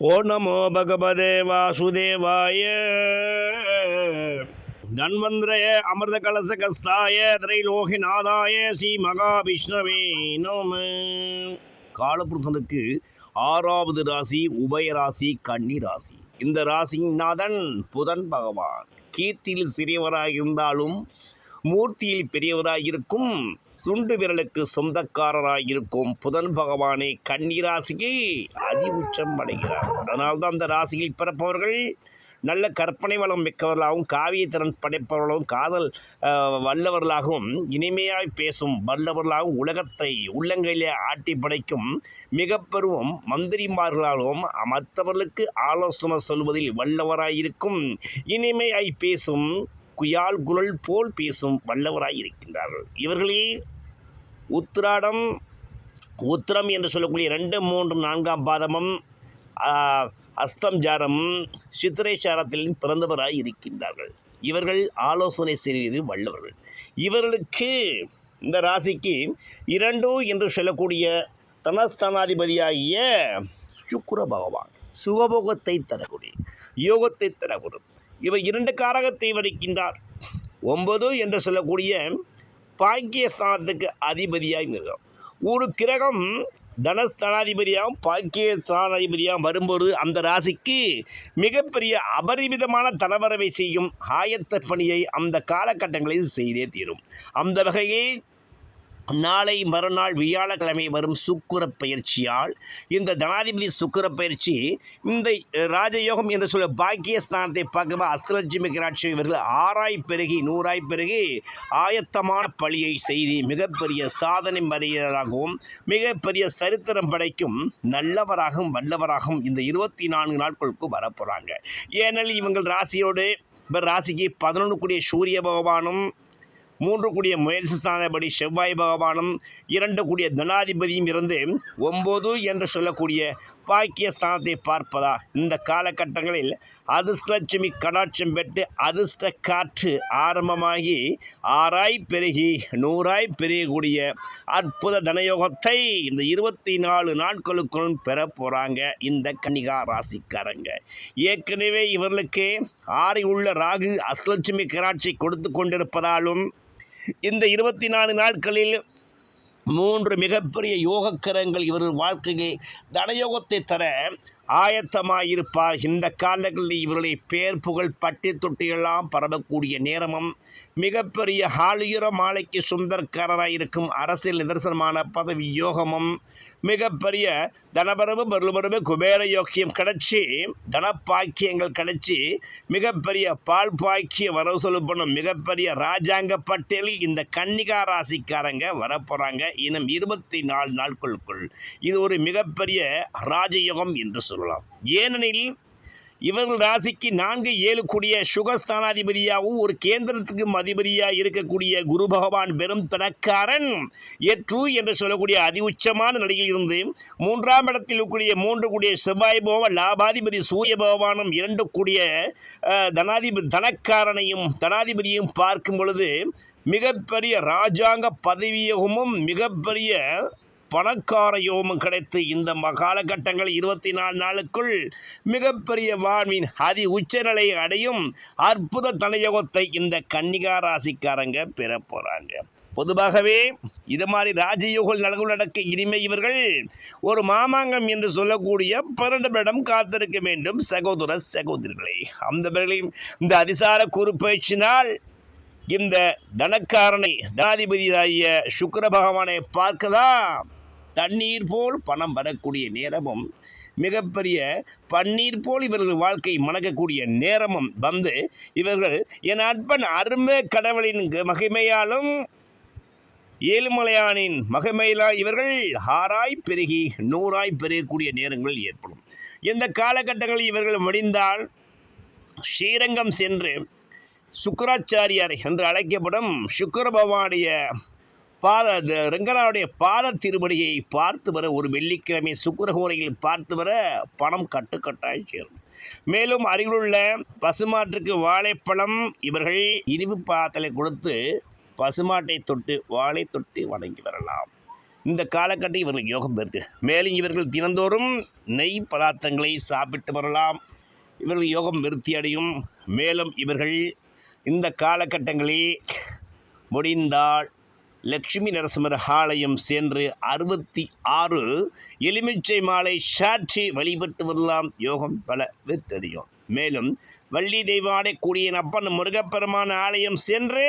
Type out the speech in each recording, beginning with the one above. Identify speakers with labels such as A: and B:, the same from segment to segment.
A: ஓ நமோ பகவதே வாசுதேவாய தன்வந்திரய அமிர்த கலச கஸ்தாய திரைலோகிநாதாய ஸ்ரீ மகாவிஷ்ணவே நம. காலபுருஷனுக்கு ஆறாவது ராசி உபயராசி கன்னி ராசி. இந்த ராசியின் நாதன் புதன் பகவான். கீர்த்தியில் சிறியவராக இருந்தாலும் மூர்த்தியில் பெரியவராக இருக்கும் சுண்டு விரலுக்கு சொந்தக்காரராயிருக்கும் புதன் பகவானே கன்னிராசிக்கு அதி உச்சம் அடைகிறார். அதனால்தான் அந்த ராசியில் பிறப்பவர்கள் நல்ல கற்பனை வளம் மிக்கவர்களாகவும் காவியத்திறன் படைப்பவர்களாகவும் காதல் வல்லவர்களாகவும் இனிமையாய் பேசும் வல்லவர்களாகவும் உலகத்தை உள்ளங்கையிலே ஆட்டி படைக்கும் மிக பெரும் மந்திரிமார்களாகவும் மற்றவர்களுக்கு ஆலோசனை சொல்வதில் வல்லவராயிருக்கும் இனிமையாய் பேசும் குயால் குழல் போல் பேசும் வல்லவராய் இருக்கின்றார்கள் இவர்களே உத்திராடம் உத்திரம் என்று சொல்லக்கூடிய ரெண்டு மூன்று நான்காம் பாதமும் அஸ்தம் ஜாரம் சித்திரை சாரத்தில் பிறந்தவராய் இருக்கின்றார்கள் இவர்கள் ஆலோசனை செய்வது வல்லவர்கள். இவர்களுக்கு இந்த ராசிக்கு இரண்டு என்று சொல்லக்கூடிய தனஸ்தானாதிபதியாகிய சுக்கிர பகவான் சுகபோகத்தை தரக்கூடிய யோகத்தை தரக்கூடிய இவர் இரண்டு காரகத்தை வடிக்கின்றார் ஒன்பது என்று சொல்லக்கூடிய பாக்கியஸ்தானத்துக்கு அதிபதியாய் இருக்கிறார் ஒரு கிரகம் தனஸ்தானாதிபதியாகவும் பாக்கியஸ்தானாதிபதியாகவும் வரும்போது அந்த ராசிக்கு மிகப்பெரிய அபரிமிதமான தனவரவை செய்யும் ஆயத்த பணியை அந்த காலகட்டங்களில் செய்தே தீரும். அந்த வகையில் நாளை மறுநாள் வியாழக்கிழமை வரும் சுக்குர பயிற்சியால் இந்த தனாதிபதி சுக்குர பயிற்சி இந்த ராஜயோகம் என்று சொல்ல பாக்கியஸ்தானத்தை பார்க்கும்போது அஸ்தலட்சுமி கிராட்சி இவர்கள் ஆறாய் பெருகி நூறாய் பெருகி ஆயத்தமான பழியை செய்து மிகப்பெரிய சாதனை மறியராகவும் மிகப்பெரிய சரித்திரம் படைக்கும் நல்லவராகவும் வல்லவராகவும் இந்த இருபத்தி நான்கு நாட்களுக்கு வரப்போகிறாங்க ஏனெனில் இவங்கள் ராசியோடு இப்போ ராசிக்கு பதினொன்று கூடிய சூரிய பகவானும் மூன்று கூடிய முயற்சி ஸ்தானப்படி செவ்வாய் பகவானும் இரண்டு கூடிய தனாதிபதியும் இருந்து ஒம்பது என்று சொல்லக்கூடிய பாக்கிய ஸ்தானத்தை பார்ப்பதா? இந்த காலகட்டங்களில் அதிர்ஷ்டலட்சுமி கடாட்சம் பெற்று அதிர்ஷ்ட காற்று ஆரம்பமாகி ஆறாய் பெருகி நூறாய் பெருகக்கூடிய அற்புத தனயோகத்தை இந்த இருபத்தி நாலு நாட்களுக்குள் பெற போகிறாங்க இந்த கன்னிகா ராசிக்காரங்க. ஏற்கனவே இவர்களுக்கு ஆறி உள்ள ராகு அஷ்டலட்சுமி கராட்சி கொடுத்து கொண்டிருப்பதாலும் இந்த இருபத்தி நாலு நாட்களில் மூன்று மிகப்பெரிய யோகக்கரங்கள் இவர்கள் வாழ்க்கையை தனயோகத்தை தர ஆயத்தமாயிருப்பார். இந்த காலங்களில் இவர்களை பேர் புகழ் பட்டி தொட்டியெல்லாம் பரவக்கூடிய நேரமும் மிகப்பெரிய ஹாலியுர மாலைக்கு சொந்தக்காரராக இருக்கும் அரசியல் நிதர்சனமான பதவி யோகமும் மிகப்பெரிய தனபரவு பருபரவு குபேர யோக்கியம் கிடச்சி தனப்பாக்கியங்கள் கிடச்சி மிகப்பெரிய பால் பாக்கிய வரவு சொல்லப்படும் மிகப்பெரிய ராஜாங்க பட்டியலில் இந்த கன்னிகா ராசிக்காரங்க வரப்போகிறாங்க இன்னும் இருபத்தி நாலு நாட்களுக்குள். இது ஒரு மிகப்பெரிய ராஜயோகம் என்று சொல்லலாம். ஏனெனில் இவர்கள் ராசிக்கு நான்கு ஏழு கூடிய சுகஸ்தானாதிபதியாகவும் ஒரு கேந்திரத்துக்கும் அதிபதியாக இருக்கக்கூடிய குரு பகவான் பெரும் தனக்காரன் எற்று என்று சொல்லக்கூடிய அதி உச்சமான நிலையில் இருந்து மூன்றாம் இடத்தில் இருக்கக்கூடிய மூன்று கூடிய செவ்வாய் பகவான் லாபாதிபதி சூரிய பகவானும் இரண்டு கூடிய தனாதிபதி தனக்காரனையும் தனாதிபதியும் பார்க்கும் பொழுது மிகப்பெரிய ராஜாங்க பதவியகமும் மிகப்பெரிய பணக்கார யோகமும் கிடைத்து இந்த ம- காலகட்டங்கள் இருபத்தி நாலு நாளுக்குள் மிகப்பெரிய வாழ்வின் அதி உச்சநிலை அடையும் அற்புத தனயோகத்தை இந்த கன்னிகா ராசிக்காரங்க பெற போகிறாங்க பொதுவாகவே இது மாதிரி ராஜயோகங்கள் நலகு நடக்க இனிமை இவர்கள் ஒரு மாமாங்கம் என்று சொல்லக்கூடிய பன்னெண்டு காத்திருக்க வேண்டும் சகோதர சகோதரிகளை. அந்த பிறகு இந்த அதிசார குறிப்பயிற்சினால் இந்த தனக்காரனை தனாதிபதியாகிய சுக்கர பகவானை பார்க்கதான் தண்ணீர் போல் பணம் வரக்கூடிய நேரமும் மிகப்பெரிய பன்னீர் போல் இவர்கள் வாழ்க்கை மணக்கக்கூடிய நேரமும் வந்து இவர்கள் என் அன்பன் அருமை கடவுளின் மகிமையாலும் ஏழுமலையானின் மகிமையிலா இவர்கள் ஆறாய் பெருகி நூறாய் பெருகக்கூடிய நேரங்கள் ஏற்படும். இந்த காலகட்டங்களில் இவர்கள் முடிந்தால் ஸ்ரீரங்கம் சென்று சுக்கராச்சாரியார் என்று அழைக்கப்படும் சுக்கர பகவானுடைய பாத இந்த ரெங்கனாவுடைய பாத திருமணியை பார்த்து வர ஒரு வெள்ளிக்கிழமை சுக்கரகோரையில் பார்த்து வர பணம் கட்டுக்கட்டாய் சேரும். மேலும் அருகிலுள்ள பசுமாட்டுக்கு வாழைப்பழம் இவர்கள் இனிப்பு பாத்தலை கொடுத்து பசுமாட்டை தொட்டு வாழை தொட்டு வணங்கி வரலாம். இந்த காலகட்டம் இவர்களுக்கு யோகம் பெறுது. மேலும் இவர்கள் தினந்தோறும் நெய் பதார்த்தங்களை சாப்பிட்டு வரலாம். இவர்கள் யோகம் விருத்தி அடையும். மேலும் இவர்கள் இந்த காலகட்டங்களில் முடிந்தால் லட்சுமி நரசிம்மர் ஆலயம் சென்று அறுபத்தி ஆறு எலுமிச்சை மாலை சாட்சி வழிபட்டு வரலாம் யோகம் பல தெரியும் மேலும் வள்ளி தெய்வாடை கூடிய அப்பன் முருகப்பெருமான் ஆலயம் சென்று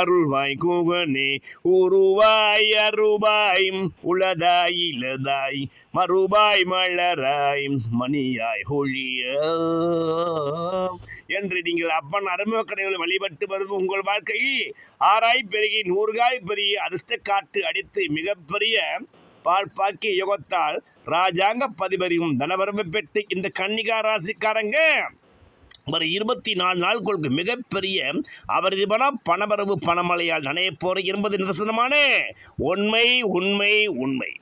A: அருள்வாய் கூகனே உருவாய் அருவாய் உளதாய் இலதாய் மறுபாய் மலராய் மணியாய் ஒழிய என்று நீங்கள் அப்பன் அருமை வழிபட்டு வருவது உங்கள் வாழ்க்கையில் ஆராய் பெருகி நூறுகாய் பெரிய அதிர்ஷ்ட காற்று அடித்து மிகப்பெரிய பால்பாக்கி யுகத்தால் ராஜாங்க பதிபரியும் தனவரம்பு பெற்று இந்த கன்னிகா ராசிக்காரங்க. ஒரு இருபத்தி நாலு நாட்களுக்கு மிகப்பெரிய அவரது பணவரவு பணமழையால் நனைய போற என்பது நிதர்சனமான. உண்மை உண்மை உண்மை.